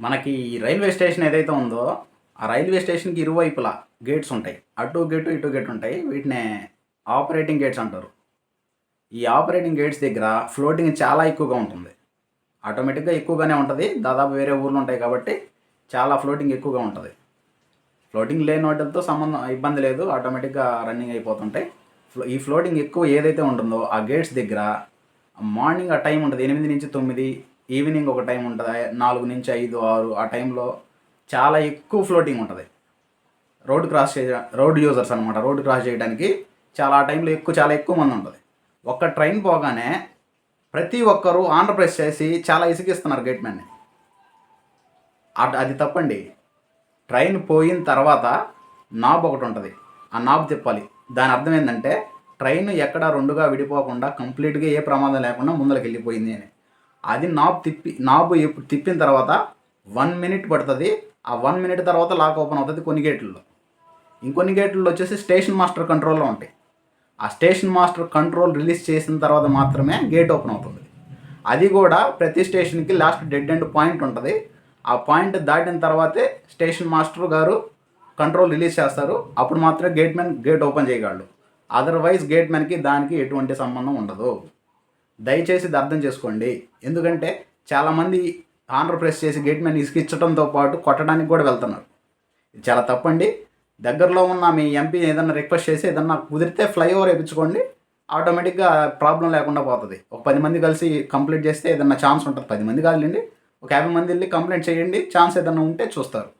మనకి ఈ railway station ఏదైతే ఉందో ఆ రైల్వే స్టేషన్కి ఇరువైపులా గేట్స్ ఉంటాయి. అటు గేటు ఇటు గేట్ ఉంటాయి. వీటినే ఆపరేటింగ్ గేట్స్ అంటారు. ఈ ఆపరేటింగ్ గేట్స్ దగ్గర ఫ్లోటింగ్ చాలా ఎక్కువగా ఉంటుంది. ఆటోమేటిక్గా ఎక్కువగానే ఉంటుంది. దాదాపు వేరే ఊర్లు ఉంటాయి కాబట్టి చాలా ఫ్లోటింగ్ ఎక్కువగా ఉంటుంది. ఫ్లోటింగ్ లేని వాటితో సంబంధం ఇబ్బంది లేదు. ఆటోమేటిక్గా రన్నింగ్ అయిపోతుంటాయి. ఫ్లో- ఈ ఫ్లోటింగ్ ఎక్కువ ఏదైతే ఉంటుందో ఆ గేట్స్ దగ్గర మార్నింగ్ ఆ టైం ఉంటుంది. ఎనిమిది నుంచి తొమ్మిది ఈవినింగ్ ఒక టైం ఉంటుంది నాలుగు నుంచి ఐదు ఆరు ఆ టైంలో చాలా ఎక్కువ ఫ్లోటింగ్ ఉంటుంది. రోడ్ క్రాస్ చేయ రోడ్ యూజర్స్ అనమాట రోడ్ క్రాస్ చేయడానికి చాలా ఆ టైంలో ఎక్కువ చాలా ఎక్కువ మంది ఉంటుంది. ఒక్క ట్రైన్ పోగానే ప్రతి ఒక్కరూ ఆంధ్ర ప్రెస్ చేసి చాలా ఇసుకిస్తున్నారు గేట్ మ్యాన్ని అట్- అది తప్పండి. ట్రైన్ పోయిన తర్వాత నాబ్ ఒకటి ఉంటుంది. ఆ నాబ్ తిప్పాలి. దాని అర్థం ఏంటంటే ట్రైన్ ఎక్కడ రెండుగా విడిపోకుండా కంప్లీట్గా ఏ ప్రమాదం లేకుండా ముందరికి వెళ్ళిపోయింది అని. అది నాబ్ తిప్పి నాబ్ ఎప్పుడు తిప్పిన తర్వాత వన్ మినిట్ పడుతుంది. ఆ వన్ మినిట్ తర్వాత లాక్ ఓపెన్ అవుతుంది కొన్ని గేట్లలో. ఇంకొన్ని గేట్లలో వచ్చేసి స్టేషన్ మాస్టర్ కంట్రోల్లో ఉంటాయి. ఆ స్టేషన్ మాస్టర్ కంట్రోల్ రిలీజ్ చేసిన తర్వాత మాత్రమే గేట్ ఓపెన్ అవుతుంది. అది కూడా ప్రతి స్టేషన్కి లాస్ట్ డెడ్ ఎండ్ పాయింట్ ఉంటుంది. ఆ పాయింట్ దాటిన తర్వాతే స్టేషన్ మాస్టర్ గారు కంట్రోల్ రిలీజ్ చేస్తారు. అప్పుడు మాత్రమే గేట్ మ్యాన్ గేట్ ఓపెన్ చేయగలడు. అదర్వైజ్ గేట్ మ్యాన్కి దానికి ఎటువంటి సంబంధం ఉండదు. దయచేసి ఇది అర్థం చేసుకోండి. ఎందుకంటే చాలామంది ఆంధ్ర ప్రెస్ చేసి గేట్ మ్యాన్ ఇసుకిచ్చడంతో పాటు కొట్టడానికి కూడా వెళ్తున్నారు. ఇది చాలా తప్పండి. దగ్గరలో ఉన్న మీ ఎంపీ ఏదన్నా రిక్వెస్ట్ చేసి ఏదన్నా కుదిరితే ఫ్లైఓవర్ వేయించుకోండి. ఆటోమేటిక్గా ప్రాబ్లం లేకుండా పోతుంది. ఒక పది మంది కలిసి కంప్లీట్ చేస్తే ఏదన్నా ఛాన్స్ ఉంటుంది. పది మంది కాదులేండి. ఒక యాభై మంది వెళ్ళి కంప్లైంట్ చేయండి. ఛాన్స్ ఏదన్నా ఉంటే చూస్తారు.